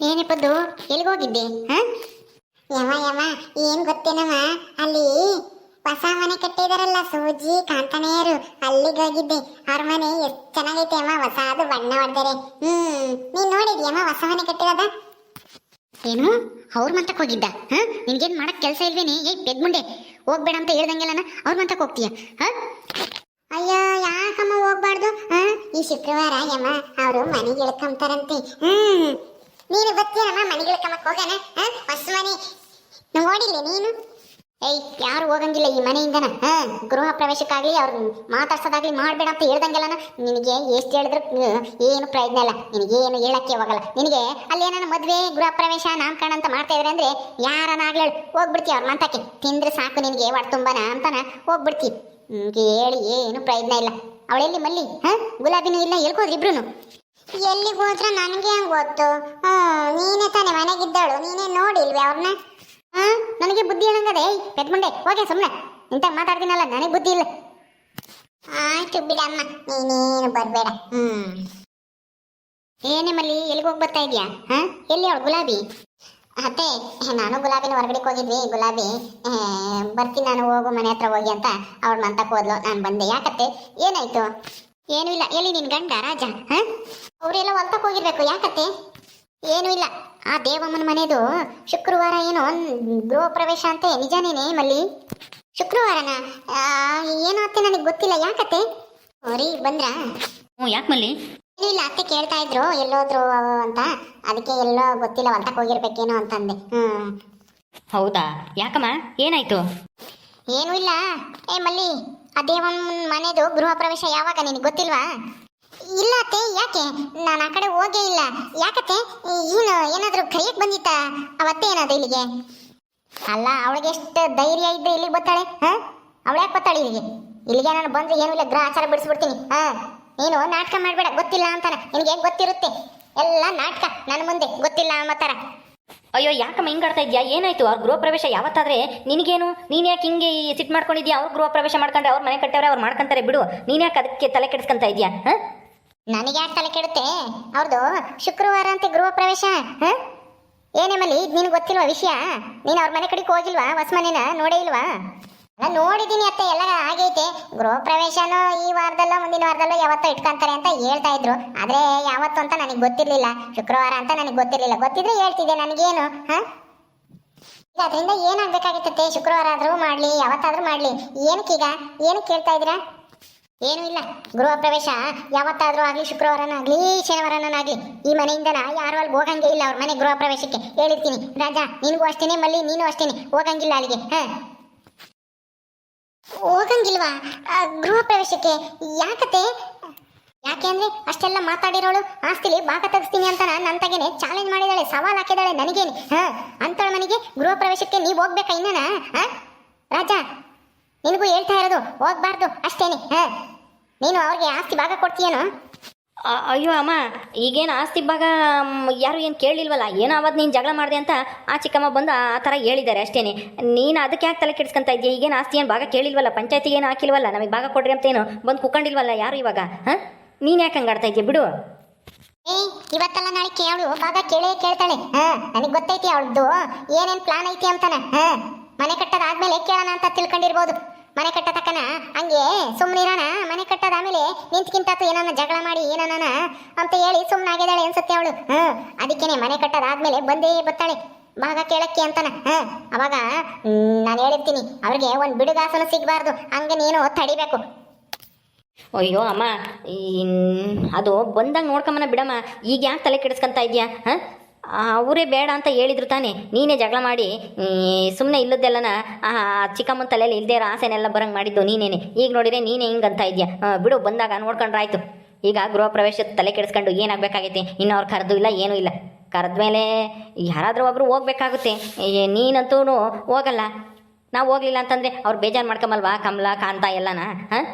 ಏನಪ್ಪದ್ದು ಎಲ್ಲಿಗೋಗಿದ್ದೆ ಹಾ? ಯಮ ಯಮ ಏನ್ ಗೊತ್ತೇನಮ್ಮ ಅಲ್ಲಿ ಹೊಸ ಮನೆ ಕಟ್ಟಿದಾರಲ್ಲ ಸೂಜಿ ಕಾಂತನೆಯರು ಅಲ್ಲಿಗೆ ಹೋಗಿದ್ದೆ ಅವ್ರ ಮನೆ ಎಷ್ಟು ಚೆನ್ನಾಗೈತೆ ಅಮ್ಮ ಹೊಸಾದು ಬಣ್ಣ ಹೊಡೆದರೆ. ಹ್ಮ್, ನೀನ್ ನೋಡಿದ್ಯಮ್ಮ ಹೊಸ ಮನೆ ಕಟ್ಟಿರೋದ? ಏನು? ಅವ್ರ ಮಂತಕ್ಕೆ ಹೋಗಿದ್ದ? ಹಾ? ನಿನ್ಗೇನ್ ಮಾಡಕ್ ಕೆಲಸ ಇಲ್ವೇನೆ? ಏ ಪೆದ್ಮುಂಡೆ, ಹೋಗ್ಬೇಡ ಅಂತ ಹೇಳ್ದಂಗೆಲ್ಲನ? ಅವ್ರ ಮಂತಕ್ಕೆ ಹೋಗ್ತೀಯ? ಹಾ? ಅಯ್ಯೋ, ಯಾಕಮ್ಮ ಹೋಗ್ಬಾರ್ದು? ಈ ಶುಕ್ರವಾರ ಯಮ್ಮ ಅವರು ಮನೆಗೆ ಇಳ್ಕೊಂತಾರಂತೆ ಹ್ಮ್ ನೀನು ಬರ್ತೀಯಮ್ಮ ಮನೆಗೆ ಇಳ್ಕೊಂಬಕ್ ಹೋಗೋಣ ಹಾ? ಹೊಸ ಮನೆ ನೋಡಿಲ್ಲ ನೀನು? ಏಯ್, ಯಾರು ಹೋಗಂಗಿಲ್ಲ ಈ ಮನೆಯಿಂದನ, ಹಾ? ಗೃಹ ಪ್ರವೇಶಕ್ಕಾಗ್ಲಿ ಅವ್ರು ಮಾತಾಡ್ಸೋದಾಗ್ಲಿ ಮಾಡ್ಬೇಡ ಅಂತ ಹೇಳ್ದಂಗೆಲ್ಲನ ನಿನಗೆ ಎಷ್ಟು ಹೇಳಿದ್ರು ಏನು ಪ್ರಯೋಜನ ಇಲ್ಲ. ನಿನಗೇನು ಹೇಳಕ್ಕೆ ಹೋಗಲ್ಲ. ನಿನಗೆ ಅಲ್ಲೇನ ಮದುವೆ, ಗೃಹ ಪ್ರವೇಶ, ನಾಮಕರಣ ಅಂತ ಮಾಡ್ತಾ ಇದ್ರೆ ಅಂದ್ರೆ ಯಾರನ್ನಾಗ್ಲಿ ಹೋಗ್ಬಿಡ್ತಿ ಅವ್ರ ಮಾತಾಕೆ ತಿಂದ್ರೆ ಸಾಕು ನಿನಗೆ, ಹೊಟ್ಟೆ ತುಂಬನ ಅಂತನ ಹೋಗ್ಬಿಡ್ತಿ. ನಿಮ್ಗೆ ಹೇಳಿ ಏನು ಪ್ರಯೋಜನ ಇಲ್ಲ. ಅವಳೆಲ್ಲಿ ಮಲ್ಲಿ, ಹಾ? ಗುಲಾಬಿನೂ ಇಲ್ಲ ಹೇಳ್ಕೋದ್ರಿ ಇಬ್ರು ಎಲ್ಲಿಗೆ ಹೋದ್ರೆ ನನಗೆ ಹೆಂಗ್ ಗೊತ್ತು? ಹ್ಮ್, ನೀನೇ ತಾನೇ ಮನೆಗಿದ್ದಾಳು. ನೀನೇ ನೋಡಿಲ್ವೇ ಅವ್ರನ್ನ ಹ್ಮ್ ನನಗೆ ಬುದ್ಧಿ ಹೇಳಂಗದೆ? ಪೆದ್ಮಂಡೆ, ಹೋಗೆ ಸುಮ್ಮನೆ ಇಂತ ಮಾತಾಡ್ತೀನಲ್ಲ, ನನಗೆ ಬುದ್ಧಿ ಇಲ್ಲ. ಆಯ್ತು ಬಿಡಮ್ಮ ನೀನೇನು ಬರಬೇಡ. ಹ್ಮ್. ಏನೇ ಮಲ್ಲಿ ಎಲ್ಲಿಗೆ ಹೋಗಿ ಬರ್ತಾ ಇದೀಯಾ? ಹಾ, ಎಲ್ಲಿ ಅವಳು? ಗುಲಾಬಿ? ಅತ್ತೆ, ನಾನು ಗುಲಾಬಿನ ಹೊರಗಡೆ ಹೋಗಿದ್ವಿ, ಗುಲಾಬಿ. ಬರ್ತೀನಿ ನಾನು, ಹೋಗು, ಮನೆ ಹತ್ರ ಹೋಗಿ ಅಂತ ಅವಳ ಮಂತಕ್ಕೆ ಹೋದ್ಲು. ನಾನು ಬಂದೆ. ಯಾಕತ್ತೆ? ಏನಾಯ್ತು? ಏನೂ ಇಲ್ಲ. ಎಲ್ಲಿ ನಿನ್ ಗಂಡ ರಾಜ? ಹ? ಅವರೆಲ್ಲ ಹೊಲ್ತಕ್ ಹೋಗಿರ್ಬೇಕು. ಯಾಕತ್ತೆ? ಏನೂ ಇಲ್ಲ. ಆ ದೇವಮ್ಮನ ಮನೆದು ಶುಕ್ರವಾರ ಏನೋ ಗೃಹ ಪ್ರವೇಶ ಅಂತೆ. ನಿಜನೇನೆ ಮಲ್ಲಿ? ಶುಕ್ರವಾರನ? ಏನೋ ಅತ್ತೆ ನನಗೆ ಗೊತ್ತಿಲ್ಲ. ಯಾಕತ್ತೆ? ರೀ ಬಂದ್ರಾ? ಹ್ಞೂ ಯಾಕೆ ಮಲ್ಲಿ? ಏನೂ ಇಲ್ಲ. ಅತ್ತೆ ಕೇಳ್ತಾ ಇದ್ರು. ಎಲ್ಲೋದ್ರು ಅಂತ. ಅದಕ್ಕೆ ಎಲ್ಲೋ ಗೊತ್ತಿಲ್ಲ ಹೊಲ್ತಕ್ಕೆ ಹೋಗಿರ್ಬೇಕೇನೋ ಅಂತಂದೆ. ಹ್ಞೂ. ಹೌದಾ? ಯಾಕಮ್ಮ? ಏನಾಯ್ತು? ಏನೂ ಇಲ್ಲ. ಏ ಮಲ್ಲಿ ಆ ದೇವನ್ ಮನೆದು ಗೃಹ ಪ್ರವೇಶ ಯಾವಾಗ ನಿನಗೆ ಗೊತ್ತಿಲ್ವಾ? ಇಲ್ಲ ಅತ್ತೆ, ಯಾಕೆ? ನಾನು ಆ ಕಡೆ ಹೋಗೇ ಇಲ್ಲ. ಯಾಕತ್ತೆ? ಏನು, ಏನಾದರೂ ಕೈಯಕ್ಕೆ ಬಂದಿತ್ತ? ಅವತ್ತೆ ಏನಾದ್ರು ಇಲ್ಲಿಗೆ? ಅಲ್ಲ, ಅವಳಿಗೆ ಎಷ್ಟು ಧೈರ್ಯ ಇದ್ರೆ ಇಲ್ಲಿಗೆ ಬರ್ತಾಳೆ, ಹಾಂ? ಅವಳು ಯಾಕೆ ಇಲ್ಲಿಗೆ? ಇಲ್ಲಿಗೆ ನಾನು ಬಂದ್ರೆ ಏನೂ ಇಲ್ಲ ಗ್ರಹಾಚಾರ ಬಿಡಿಸ್ಬಿಡ್ತೀನಿ, ಹಾಂ? ನೀನು ನಾಟಕ ಮಾಡಬೇಡ, ಗೊತ್ತಿಲ್ಲ ಅಂತಾನೆ. ನಿನಗೆ ಗೊತ್ತಿರುತ್ತೆ? ಎಲ್ಲ ನಾಟಕ, ನನ್ನ ಮುಂದೆ, ಗೊತ್ತಿಲ್ಲ ಮತ್ತಾರ ಅಯ್ಯೋ ಯಾಕಮ್ಮ ಹಿಂಗಾಡ್ತಾ ಇದ್ಯಾ? ಏನಾಯ್ತು? ಅವ್ರ ಗೃಹ ಪ್ರವೇಶ ಯಾವತ್ತಾದ್ರೆ ನಿನಗೇನು? ನೀನು ಯಾಕೆ ಹಿಂಗೆ ಈ ಸಿಟ್ ಮಾಡ್ಕೊಂಡಿದ್ಯಾ? ಅವ್ರ ಗೃಹ ಪ್ರವೇಶ ಮಾಡ್ಕೊಂಡ್ರೆ ಅವ್ರ ಮನೆ ಕಟ್ಟವ್ರೆ, ಅವ್ರು ಮಾಡ್ಕೊಂತಾರೆ, ಬಿಡು. ನೀನು ಯಾಕೆ ಅದಕ್ಕೆ ತಲೆ ಕೆಡಿಸ್ಕೊಂತ ಇದ್ಯಾ? ಹಾ? ನನಗೆ ಯಾಕೆ ತಲೆ ಕೆಡುತ್ತೆ? ಅವ್ರದ್ದು ಶುಕ್ರವಾರ ಅಂತ ಗೃಹ ಪ್ರವೇಶ, ಹಾಂ? ಏನೇ ಮಲ್ಲಿ ನಿನಗೆ ಗೊತ್ತಿಲ್ವಾ ವಿಷಯ? ನೀನು ಅವ್ರ ಮನೆ ಕಡೆಗೆ ಹೋಗಿಲ್ವಾ? ಹೊಸ ಮನೆನ ನೋಡೇ ಇಲ್ವಾ? ನೋಡಿದ್ದೀನಿ ಅತ್ತೆ ಎಲ್ಲ ಆಗೈತೆ. ಗೃಹ ಪ್ರವೇಶನೂ ಈ ವಾರದಲ್ಲೋ, ಮುಂದಿನ ವಾರದಲ್ಲೋ ಯಾವತ್ತೋ ಇಟ್ಕೊಂತಾರೆ ಅಂತ ಹೇಳ್ತಾ ಇದ್ರು. ಆದ್ರೆ ಯಾವತ್ತು ಅಂತ ನನಗೆ ಗೊತ್ತಿರಲಿಲ್ಲ. ಶುಕ್ರವಾರ ಅಂತ ನನಗೆ ಗೊತ್ತಿರಲಿಲ್ಲ. ಗೊತ್ತಿದ್ರೆ ಹೇಳ್ತಿದ್ದೆ, ನನಗೇನು, ಹಾ? ಈಗ ಅದರಿಂದ ಏನಾಗಬೇಕಾಗಿತ್ತತ್ತೆ ಶುಕ್ರವಾರ ಆದರೂ ಮಾಡ್ಲಿ, ಯಾವತ್ತಾದರೂ ಮಾಡ್ಲಿ. ಏನಕ್ಕೀಗ ಏನಕ್ಕೆ ಹೇಳ್ತಾ ಇದ್ದೀರಾ? ಏನೂ ಇಲ್ಲ. ಗೃಹ ಪ್ರವೇಶ ಯಾವತ್ತಾದ್ರೂ ಆಗ್ಲಿ ಶುಕ್ರವಾರನಾಗ್ಲಿ ಶನಿವಾರನಾಗ್ಲಿ ಈ ಮನೆಯಿಂದ ಯಾರು ಅಲ್ಲಿ ಹೋಗಂಗೆ ಇಲ್ಲ ಅವ್ರ ಮನೆ ಗೃಹ ಪ್ರವೇಶಕ್ಕೆ ಹೇಳಿರ್ತೀನಿ. ರಾಜಾ, ನಿನಗೂ ಅಷ್ಟೇನೆ, ಮಲ್ಲಿ, ನೀನು ಅಷ್ಟೇನೆ. ಹೋಗಂಗಿಲ್ಲ ಅಲ್ಲಿಗೆ, ಹ? ಹೋಗಂಗಿಲ್ವಾ? ಗೃಹ ಪ್ರವೇಶಕ್ಕೆ. ಯಾಕತೆ ಯಾಕೆ ಅಂದ್ರೆ ಅಷ್ಟೆಲ್ಲ ಮಾತಾಡಿರೋಳು? ಆಸ್ತಿಲಿ ಭಾಗ ತೆಗಿಸ್ತೀನಿ ಅಂತ ನನ್ನ ತಗೇನೆ ಚಾಲೆಂಜ್ ಮಾಡಿದಾಳೆ, ಸವಾಲ್ ಹಾಕಿದಾಳೆ ನನಗೇನೆ, ಹ? ಅಂತಳ ಮನೆಗೆ ಗೃಹ ಪ್ರವೇಶಕ್ಕೆ ನೀವು ಹೋಗ್ಬೇಕಾ ಇನ್ನೇನ, ಹಾ? ರಾಜ, ನಿನಗೂ ಹೇಳ್ತಾ ಇರೋದು, ಹೋಗ್ಬಾರ್ದು ಅಷ್ಟೇನೆ, ಹ? ನೀನು ಅವ್ರಿಗೆ ಆಸ್ತಿ ಭಾಗ ಕೊಡ್ತೀಯೇನು? ಅಯ್ಯೋ ಅಮ್ಮ, ಈಗೇನು ಆಸ್ತಿ ಭಾಗ ಯಾರು ಏನು ಕೇಳಿಲ್ವಲ್ಲ, ಏನೋ ಅವತ್ತು ನೀನು ಜಗಳ ಮಾಡಿದೆ ಅಂತ ಆ ಚಿಕ್ಕಮ್ಮ ಬಂದು ಆ ಥರ ಹೇಳಿದ್ದಾರೆ ಅಷ್ಟೇ ನೀನು ಅದಕ್ಕೆ ಯಾಕೆ ತಲೆ ಕೆಡಿಸ್ಕೊಂತ ಇದೆಯಾ? ಈಗೇನು ಆಸ್ತಿ ಏನು ಭಾಗ ಕೇಳಿಲ್ವಲ್ಲ ಪಂಚಾಯತಿಗೆ ಏನು ಹಾಕಿಲ್ವಲ್ಲ, ನಮಗೆ ಭಾಗ ಕೊಡ್ರಿ ಅಂತ ಏನು ಬಂದು ಕುಕೊಂಡಿಲ್ವಲ್ಲ ಯಾರು ಇವಾಗ, ಹಾಂ? ನೀನು ಯಾಕೆ ಹಂಗೆ ಆಡ್ತಾ ಇದೆಯಾ? ಬಿಡು. ಏಯ್ ಇವತ್ತಲ್ಲ ನಾಳೆ ಕೇಳು ಭಾಗ ಕೇಳೇ ಕೇಳ್ತಾಳೆ. ಹಾಂ, ನನಗೆ ಗೊತ್ತೈತಿ ಅವಳದ್ದು ಏನೇನು ಪ್ಲಾನ್ ಐತಿ ಅಂತಾನೆ. ಹಾಂ, ಮನೆ ಕಟ್ಟೋದಾದ್ಮೇಲೆ ಕೇಳೋಣ ಅಂತ ತಿಳ್ಕೊಂಡಿರ್ಬೋದು. ಮನೆ ಕಟ್ಟತಕ್ಕನ ಹಂಗೆ ಸುಮ್ಮನಿರೋಣ ಮನೆ ಕಟ್ಟೋದಾದ್ಮೇಲೆ ನಿಂತ್ಕಿಂತಾತು ಏನಾನ ಜಗಳ ಮಾಡಿ ಏನನ್ನ ಅಂತ ಹೇಳಿ ಸುಮ್ಮನಾಗಿದ್ದಾಳೆ ಅನ್ಸುತ್ತೆ ಅವಳು. ಹ್ಞೂ ಅದಕ್ಕೇನೆ ಮನೆ ಕಟ್ಟದಾದ್ಮೇಲೆ ಬಂದೇ ಬರ್ತಾಳೆ. ಭಾಗ ಕೇಳಕ್ಕೆ ಅಂತಾನ. ಹ ಅವಾಗ ನಾನು ಹೇಳಿರ್ತೀನಿ, ಅವ್ರಿಗೆ ಒಂದು ಬಿಡುಗಾಸನು ಸಿಗಬಾರ್ದು, ಹಂಗೆ ನೀನು ತಡಿಬೇಕು. ಅಯ್ಯೋ ಅಮ್ಮ ಅದು ಬಂದಾಗ ನೋಡ್ಕೊಂಬನ ಬಿಡಮ್ಮ, ಈಗ ಯಾಕೆ ತಲೆ ಕೆಡಿಸ್ಕೊಂತ ಇದೆಯಾ ಹಾಂ ಅವರೇ ಬೇಡ ಅಂತ ಹೇಳಿದ್ರು ತಾನೇ. ನೀನೇ ಜಗಳ ಮಾಡಿ ಸುಮ್ಮನೆ ಇಲ್ಲದ್ದೆಲ್ಲನ ಚಿಕ್ಕಮ್ಮನ ತಲೆಯಲ್ಲಿ ಇಲ್ಲದೇ ಇರೋ ಆಸೆನೆಲ್ಲ ಬರಂಗೆ ಮಾಡಿದ್ದು ನೀನೇನೆ. ಈಗ ನೋಡಿದ್ರೆ ನೀನೇ ಹಿಂಗೆ ಅಂತ ಇದೆಯಾ? ಬಿಡು, ಬಂದಾಗ ನೋಡ್ಕೊಂಡ್ರೆ ಆಯ್ತು. ಈಗ ಗೃಹ ಪ್ರವೇಶದ ತಲೆ ಕೆಡಿಸ್ಕೊಂಡು ಏನಾಗಬೇಕಾಗೈತೆ? ಇನ್ನು ಅವ್ರು ಕರೆದು ಇಲ್ಲ, ಏನೂ ಇಲ್ಲ. ಕರೆದ್ಮೇಲೆ ಯಾರಾದರೂ ಒಬ್ಬರು ಹೋಗ್ಬೇಕಾಗುತ್ತೆ. ನೀನಂತೂ ಹೋಗಲ್ಲ. ನಾವು ಹೋಗಲಿಲ್ಲ ಅಂತಂದರೆ ಅವ್ರು ಬೇಜಾರು ಮಾಡ್ಕೊಂಬಲ್ವಾ? ಕಮಲ, ಕಾಂತ ಎಲ್ಲನ, ಹಾಂ?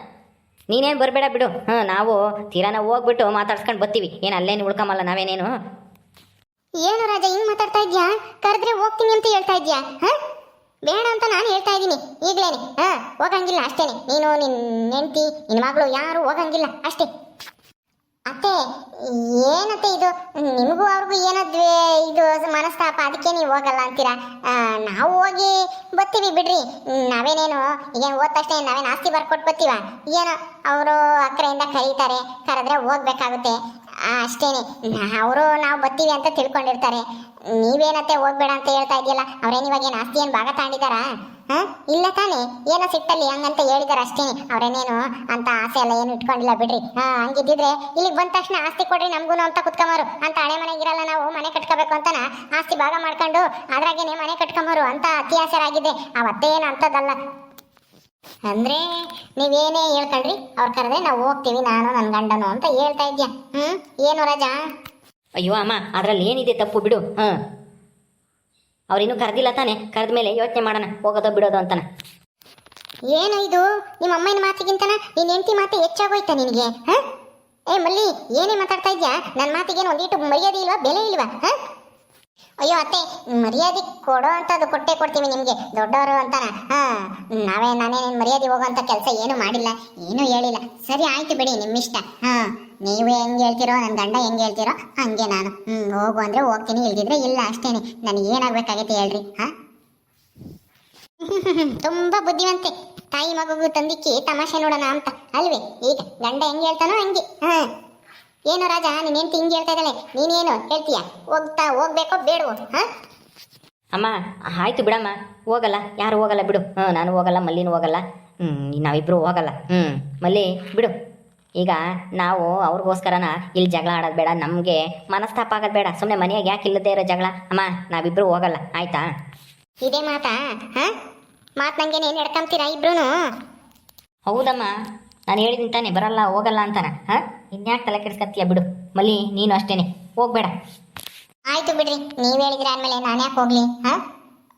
ನೀನೇನು ಬರಬೇಡ ಬಿಡು. ಹಾಂ, ನಾವು ತೀರಾ ನಾವು ಹೋಗ್ಬಿಟ್ಟು ಮಾತಾಡ್ಸ್ಕೊಂಡು ಬರ್ತೀವಿ ಏನು ಅಲ್ಲೇನು ಉಳ್ಕೊಂಬಲ್ಲ ನಾವೇನೇನು? ಏನು ರಾಜ, ಹಿಂಗ್ ಮಾತಾಡ್ತಾ ಇದ್ಯಾ? ಕರೆದ್ರೆ ಹೋಗ್ತೀನಿ ಅಂತ ಹೇಳ್ತಾ ಇದ್ಯಾ? ಹ? ಬೇಡ ಅಂತ ನಾನು ಹೇಳ್ತಾ ಇದ್ದೀನಿ. ಈಗ್ಲೇನೆ. ಹಾ, ಹೋಗಂಗಿಲ್ಲ, ಅಷ್ಟೇನೆ. ನೀನು, ನಿನ್ ಹೆಂಡತಿ, ನಿನ್ ಮಗಳು ಯಾರು ಹೋಗಂಗಿಲ್ಲ, ಅಷ್ಟೇ. ಅತ್ತೆ, ಏನತ್ತೆ ಇದು? ನಿಮಗೂ ಅವ್ರಿಗೂ ಏನದ್ವೇ ಇದು ಮನಸ್ತಾಪ? ಅದಕ್ಕೆ ನೀವು ಹೋಗಲ್ಲ ಅಂತೀರಾ? ನಾವು ಹೋಗಿ ಬರ್ತೀವಿ ಬಿಡ್ರಿ. ನಾವೇನೇನು, ಈಗ ಹೋದ ತಕ್ಷಣ ನಾವೇನು ಆಸ್ತಿ ಬರ್ಕೊಟ್ಟು ಬರ್ತೀವ ಏನೋ, ಅವರು ಅಕ್ಕರೆಯಿಂದ ಕರೀತಾರೆ. ಕರೆದ್ರೆ ಹೋಗ್ಬೇಕಾಗುತ್ತೆ. ಅಷ್ಟೇನೆ. ಅವರು ನಾವು ಬರ್ತೀವಿ ಅಂತ ತಿಳ್ಕೊಂಡಿರ್ತಾರೆ. ನೀವೇನತ್ತೆ ಹೋಗ್ಬೇಡ ಅಂತ ಹೇಳ್ತಾ ಇದೆಯಲ್ಲ ಅವ್ರೇನು ಇವಾಗ ಏನು ಆಸ್ತಿ ಏನು ಭಾಗ ತಾಂಡಿದಾರಾ? ಹಾಂ? ಇಲ್ಲ ತಾನೇ. ಏನೋ ಸಿಟ್ಟಲ್ಲಿ ಹಂಗಂತ ಹೇಳಿದಾರ ಅಷ್ಟೇನೆ. ಅವ್ರೇನೇನು ಅಂತ ಆಸೆ ಎಲ್ಲ ಏನು ಇಟ್ಕೊಂಡಿಲ್ಲ ಬಿಡ್ರಿ. ಹಾ, ಹಂಗಿದ್ದಿದ್ರೆ ಇಲ್ಲಿಗೆ ಬಂದ ತಕ್ಷಣ ಆಸ್ತಿ ಕೊಡ್ರಿ ನಮಗೂ ಅಂತ ಕುತ್ಕೊಂಬರು. ಅಂತ ಹಳೆ ಮನೆಗಿರಲ್ಲ ನಾವು ಮನೆ ಕಟ್ಕೋಬೇಕು ಅಂತನ? ಆಸ್ತಿ ಭಾಗ ಮಾಡ್ಕೊಂಡು ಅದ್ರಾಗೇನೆ ಮನೆ ಕಟ್ಕೊಂಬರು ಅಂತ ಅತಿ ಆಸರಾಗಿದೆ ಅವತ್ತೇನು ಅಂತದಲ್ಲ ಅಂದ್ರೆ ನೀವೇನೇ ಹೇಳ್ಕೊಳ್ರಿ ಅವ್ರ ಕರೆದ್ರೆ ನಾವು ಹೋಗ್ತೀವಿ ನಾನು ನನ್ನ ಗಂಡನು ಅಂತ ಹೇಳ್ತಾ ಇದ್ಯಾ? ಹ್ಮ್? ಏನು ರಜಾ? ಅಯ್ಯೋ ಅಮ್ಮ ಅದರಲ್ಲಿ ಏನಿದೆ ತಪ್ಪು ಬಿಡು ಹಾಂ ಅವ್ರಿನ್ನೂ ಕರೆದಿಲ್ಲ ತಾನೆ ಕರೆದ ಮೇಲೆ ಯೋಚನೆ ಮಾಡೋಣ ಹೋಗೋದೋ ಬಿಡೋದು ಅಂತಾನೆ. ಏನು ಇದು? ನಿಮ್ಮ ಅಮ್ಮನ ಮಾತಿಗಿಂತನ ನಿನ್ನ ಹೆಂಡತಿ ಮಾತು ಹೆಚ್ಚಾಗೋಯ್ತಾ ನಿನಗೆ ಹ ಏ ಮಲ್ಲಿ ಏನೇ ಮಾತಾಡ್ತಾ ಇದ್ಯಾ? ನನ್ನ ಮಾತಿಗೇನು ಒಂದೀಟು ಮರ್ಯಾದೆ ಇಲ್ವಾ ಬೆಲೆ ಇಲ್ವಾ ಹ ಅಯ್ಯೋ ಅತ್ತೆ, ಮರ್ಯಾದೆ ಕೊಡೋ ಅಂತದ್ದು ಕೊಟ್ಟೆ ಕೊಡ್ತೀವಿ ನಿಮಗೆ. ದೊಡ್ಡವರು ಅಂತಾನ. ಹಾ, ನಾವೇ, ನಾನೇ ನಿನ್ ಮರ್ಯಾದೆ ಹೋಗೋಂಥ ಕೆಲಸ ಏನು ಮಾಡಿಲ್ಲ, ಏನೂ ಹೇಳಿಲ್ಲ. ಸರಿ, ಆಯ್ತು ಬಿಡಿ, ನಿಮ್ಮಿಷ್ಟ. ಹಾ, ನೀವು ಹೆಂಗೆ ಹೇಳ್ತಿರೋ ನನ್ನ ಗಂಡ ಹೆಂಗೆ ಹೇಳ್ತಿರೋ, ಹಂಗೆ ನಾನು. ಹ್ಮ್, ಹೋಗು ಅಂದ್ರೆ ಹೋಗ್ತೀನಿ, ಇಲ್ದಿದ್ರೆ ಇಲ್ಲ ಅಷ್ಟೇನೆ. ನನಗೆ ಏನಾಗ್ಬೇಕಾಗೈತೆ ಹೇಳ್ರಿ, ಹಾ? ತುಂಬಾ ಬುದ್ಧಿವಂತೆ. ತಾಯಿ ಮಗುಗೂ ತಂದಿಕ್ಕಿ ತಮಾಷೆ ನೋಡೋಣ ಅಂತ. ಅಲ್ವೇ? ಈಗ ಗಂಡ ಹೆಂಗೆ ಹೇಳ್ತಾನೋ ಹಂಗೆ. ಹಾ. ಏನು ರಾಜ ನೀನೇನ್ ಹೆಂಡ್ತಿ ಹಿಂಗೆ ಹೇಳ್ತಾ ಇದ್ದಾಳೆ? ನೀನೇನು ಹೇಳ್ತೀಯ? ಹೋಗ್ತಾ ಹೋಗ್ಬೇಕೋ ಬೇಡವೋ? ಹಾಂ? ಅಮ್ಮ ಆಯ್ತು ಬಿಡಮ್ಮ. ಹೋಗಲ್ಲ. ಯಾರು ಹೋಗಲ್ಲ ಬಿಡು. ಹ್ಞೂ ನಾನು ಹೋಗಲ್ಲ ಮಲ್ಲಿನೂ ಹೋಗಲ್ಲ. ಹ್ಞೂ ನಾವಿಬ್ಬರು ಹೋಗಲ್ಲ. ಹ್ಞೂ ಮಲ್ಲಿ ಬಿಡು. ಈಗ ನಾವು ಅವ್ರಿಗೋಸ್ಕರನ ಇಲ್ಲಿ ಜಗಳ ಆಡೋದು ಬೇಡ. ನಮಗೆ ಮನಸ್ತಾಪ ಆಗೋದು ಬೇಡ. ಸುಮ್ಮನೆ ಮನೆಯಾಗ ಯಾಕೆ ಇಲ್ಲದೆ ಇರೋ ಜಗಳ? ಅಮ್ಮ ನಾವಿಬ್ಬರು ಹೋಗಲ್ಲ. ಆಯ್ತಾ? ಇದೇ ಮಾತಾ? ಹಾಂ? ಮಾತು ನಂಗೆ ಏನು ಹಿಡ್ಕೊಂತೀರಾ ಇಬ್ರು ಹೌದಮ್ಮ. ನಾನು ಹೇಳಿದ್ದೀನಿ ತಾನೆ ಬರಲ್ಲ ಹೋಗಲ್ಲ ಅಂತಾನ. ಹಾಂ? ಇನ್ಯಾಕೆ ತಲೆ ಕೆಡಿಸ್ಕತ್ತೀಯ ಬಿಡು. ಮಲ್ಲಿ ನೀನು ಅಷ್ಟೇನೆ. ಹೋಗ್ಬೇಡ. ಆಯ್ತು ಬಿಡ್ರಿ ನೀವ್ ಹೇಳಿದ್ರೆ ಆದ್ಮೇಲೆ ನಾನು ಯಾಕೆ ಹೋಗ್ಲಿ ಹಾ?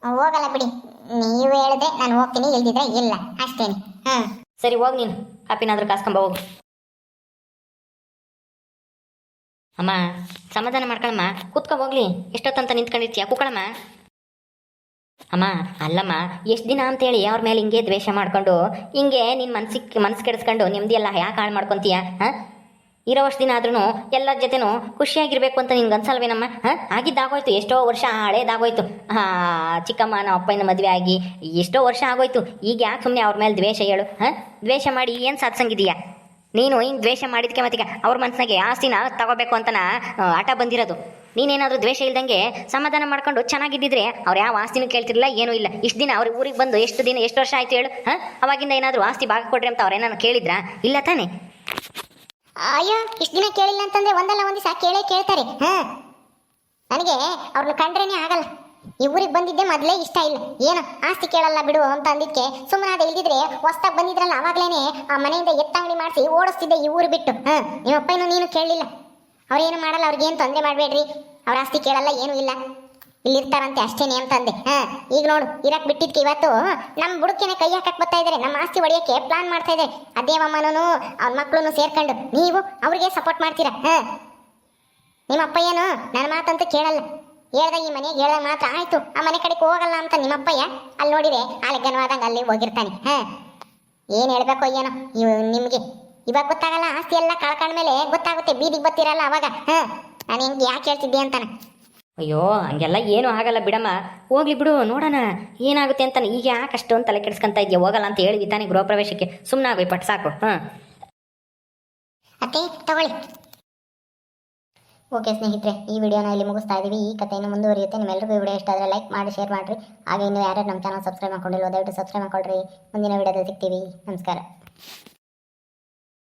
ಹೋಗಲ್ಲ ಬಿಡಿ. ನೀವು ಹೇಳಿದ್ರೆ ನಾನು ಹೋಗ್ತೀನಿ ಇಲ್ದಿದ್ರೆ ಇಲ್ಲ. ಅಷ್ಟೇನೆ. ಹಾ. ಸರಿ ಹೋಗಿ ನೀನು. ಕಾಪಿನಾದ್ರೂ ಕಾಸ್ಕೊಂಬ ಹೋಗು. ಅಮ್ಮ ಸಮಾಧಾನ ಮಾಡ್ಕೊಳಮ್ಮ. ಕೂತ್ಕೊ ಹೋಗ್ಲಿ. ಎಷ್ಟೊತ್ತಂತ ನಿಂತ್ಕೊಂಡಿರ್ತೀಯ? ಕೂಕಳಮ್ಮ ಅಮ್ಮ ಅಲ್ಲಮ್ಮ ಎಷ್ಟು ದಿನ ಅಂತೇಳಿ ಅವ್ರ ಮೇಲೆ ಹಿಂಗೆ ದ್ವೇಷ ಮಾಡ್ಕೊಂಡು ಹಿಂಗೆ ನಿನ್ನ ಮನ್ಸಿಗೆ ಮನ್ಸು ಕೆಡಿಸ್ಕೊಂಡು ನೆಮ್ಮದಿ ಎಲ್ಲ ಯಾಕೆ ಹಾಳು ಮಾಡ್ಕೊತೀಯ ಹಾಂ? ಇರೋವಷ್ಟು ದಿನ ಆದ್ರೂ ಎಲ್ಲರ ಜೊತೆನೂ ಖುಷಿಯಾಗಿರ್ಬೇಕು ಅಂತ ನಿನ್ಗೆ ಅನ್ಸಲ್ವೇನಮ್ಮ ಹಾಂ? ಆಗಿದ್ದಾಗೋಯ್ತು, ಎಷ್ಟೋ ವರ್ಷ ಹಳೇದಾಗೋಯ್ತು. ಹಾ, ಚಿಕ್ಕಮ್ಮ ನಮ್ಮ ಅಪ್ಪನ ಮದುವೆ ಆಗಿ ಎಷ್ಟೋ ವರ್ಷ ಆಗೋಯ್ತು. ಈಗ ಯಾಕೆ ಸುಮ್ಮನೆ ಅವ್ರ ಮೇಲೆ ದ್ವೇಷ ಹೇಳು? ಹಾಂ? ದ್ವೇಷ ಮಾಡಿ ಏನು ಸಾಧಿಸಂಗಿದೀಯಾ ನೀನು ಹಿಂಗೆ ದ್ವೇಷ ಮಾಡಿದ್ಕೆ ಮತ್ತೀಗ ಅವ್ರ ಮನಸ್ಸಿನಾಗೆ ಆಸ್ತಿನ ತಗೋಬೇಕು ಅಂತನ ಆಟ ಬಂದಿರೋದು. ನೀನೇನಾದರೂ ದ್ವೇಷ ಇಲ್ದಂಗೆ ಸಮಾಧಾನ ಮಾಡ್ಕೊಂಡು ಚೆನ್ನಾಗಿದ್ದಿದ್ರೆ ಅವ್ರು ಯಾವ ಆಸ್ತಿನೂ ಕೇಳ್ತಿರಲಿಲ್ಲ, ಏನೂ ಇಲ್ಲ. ಇಷ್ಟು ದಿನ ಅವ್ರ ಊರಿಗೆ ಬಂದು ಎಷ್ಟು ದಿನ, ಎಷ್ಟು ವರ್ಷ ಆಯ್ತು ಹೇಳು? ಹಾಂ? ಅವಾಗಿಂದ ಏನಾದರೂ ಆಸ್ತಿ ಭಾಗ ಕೊಡ್ರಿ ಅಂತ ಅವ್ರೇನಾದ್ರು ಕೇಳಿದ್ರಾ? ಇಲ್ಲ ತಾನೇ? ಅಯ್ಯೋ, ಇಷ್ಟು ದಿನ ಕೇಳಿಲ್ಲ ಅಂತಂದ್ರೆ ಒಂದಲ್ಲ, ಒಂದು ದಿವಸ ಕೇಳೇ ಕೇಳ್ತಾರೆ. ಹಾ ನನಗೆ ಅವ್ರನ್ನ ಕಂಡ್ರೇನೆ ಆಗಲ್ಲ. ಈ ಊರಿಗೆ ಬಂದಿದ್ದೆ ಮೊದಲೇ ಇಷ್ಟ ಇಲ್ಲ. ಏನು, ಆಸ್ತಿ ಕೇಳಲ್ಲ ಬಿಡು ಅಂತ ಅಂದಿದ್ಕೆ ಸುಮ್ಮನಾದ ಇಲ್ದಿದ್ರೆ ಹೊಸ್ದಾಗಿ ಬಂದಿದ್ರಲ್ಲ, ಅವಾಗ್ಲೇನೆ ಆ ಮನೆಯಿಂದ ಎತ್ತಂಗಡಿ ಮಾಡಿಸಿ ಓಡಿಸ್ತಿದ್ದೆ ಈ ಊರು ಬಿಟ್ಟು. ಹಾಂ ನಿಮ್ಮ ಅಪ್ಪನೂ ನೀನು ಕೇಳಲಿಲ್ಲ. ಅವ್ರೇನು ಮಾಡಲ್ಲ, ಅವ್ರಿಗೇನು ತೊಂದರೆ ಮಾಡಬೇಡ್ರಿ. ಅವ್ರ ಆಸ್ತಿ ಕೇಳಲ್ಲ, ಏನೂ ಇಲ್ಲ. ಇಲ್ಲಿರ್ತಾರಂತೆ, ಅಷ್ಟೇನೆ ಅಂತಂದೆ ಹಾ, ಈಗ ನೋಡು, ಇರಕ್ ಬಿಟ್ಟಿದ್ಕೆ ಇವತ್ತು ನಮ್ಮ ಬುಡಕೆನೆ ಕೈ ಹಾಕಕ್ ಬರ್ತಾ ಇದಾರೆ, ನಮ್ಮ ಆಸ್ತಿ ಒಡೆಯಕ್ಕೆ ಪ್ಲಾನ್ ಮಾಡ್ತಾ ಇದ್ದಾರೆ ಅದೇವಮ್ಮನೂ ಅವ್ರ ಮಕ್ಕಳನ್ನು ಸೇರ್ಕೊಂಡು, ನೀವು ಅವ್ರಿಗೆ ಸಪೋರ್ಟ್ ಮಾಡ್ತೀರಾ? ಹಾ. ನಿಮ್ಮ ಏನು ನನ್ನ ಮಾತಂತೂ ಕೇಳಲ್ಲ. ಹೇಳ್ದ, ಈ ಮನೆಗೆ ಹೇಳ್ದ ಮಾತ್ರ ಆಯ್ತು. ಆ ಮನೆ ಕಡೆಗೆ ಹೋಗಲ್ಲ ಅಂತ ನಿಮ್ಮ ನಿಮ್ಮಪ್ಪಯ್ಯ ಅಲ್ಲಿ ನೋಡಿದೆ ಆಲೆಗನವಾದಂಗೆ ಅಲ್ಲಿ ಹೋಗಿರ್ತಾನೆ. ಹಾ. ಏನು ಹೇಳ್ಬೇಕು ಏನೋ ಇವ್ ನಿಮ್ಗೆ. ಇವಾಗ ಗೊತ್ತಾಗಲ್ಲ, ಆಸ್ತಿ ಎಲ್ಲ ಕಳ್ಕೊಂಡ್ಮೇಲೆ ಗೊತ್ತಾಗುತ್ತೆ, ಬೀದಿಗೆ ಬತ್ತಿರಲ್ಲ ಅವಾಗ. ಹಾ. ನಾನು ಹೆಂಗೆ ಯಾಕೆ ಹೇಳ್ತಿದ್ದೆ ಅಂತಾನೆ. ಅಯ್ಯೋ, ಹಂಗೆಲ್ಲ ಏನೂ ಆಗಲ್ಲ ಬಿಡಮ್ಮ. ಹೋಗ್ಲಿ ಬಿಡು, ನೋಡೋಣ. ಏನಾಗುತ್ತೆ ಅಂತ ಈಗ ಯಾಕೆ ಅಷ್ಟೊಂದು ತಲೆ ಕೆಡಿಸ್ಕೊಂತ ಇದೆಯಾ? ಹೋಗಲ್ಲ ಅಂತ ಹೇಳಿ ತಾನೇ ಗೃಹ ಪ್ರವೇಶಕ್ಕೆ ಸುಮ್ಮನೆ ಆಗೋಯ್ ಪಟ್, ಸಾಕು. ಹಾಂ ಅತ್ತೆ, ತಗೊಳ್ಳಿ. ಓಕೆ ಸ್ನೇಹಿತರೆ, ಈ ವಿಡಿಯೋನ ಇಲ್ಲಿ ಮುಗಿಸ್ತಾ ಇದೀವಿ. ಈ ಕಥೆಯನ್ನು ಮುಂದುವರಿಯುತ್ತೆ. ನಿಮ್ಮೆಲ್ಲರಿಗೂ ವಿಡಿಯೋ ಇಷ್ಟ ಆದರೆ ಲೈಕ್ ಮಾಡಿ, ಶೇರ್ ಮಾಡಿರಿ. ಹಾಗೆ ಇನ್ನು ಯಾರ್ಯಾರು ನಮ್ಮ ಚಾನಲ್ ಸಬ್ಸ್ಕ್ರೈಬ್ ಮಾಡ್ಕೊಂಡಿಲ್ಲ ದಯವಿಟ್ಟು ಸಬ್ಸ್ಕ್ರೈಬ್ ಮಾಡ್ಕೊಳ್ರಿ. ಮುಂದಿನ ವಿಡಿಯೋದಲ್ಲಿ ಸಿಗ್ತೀವಿ. ನಮಸ್ಕಾರ.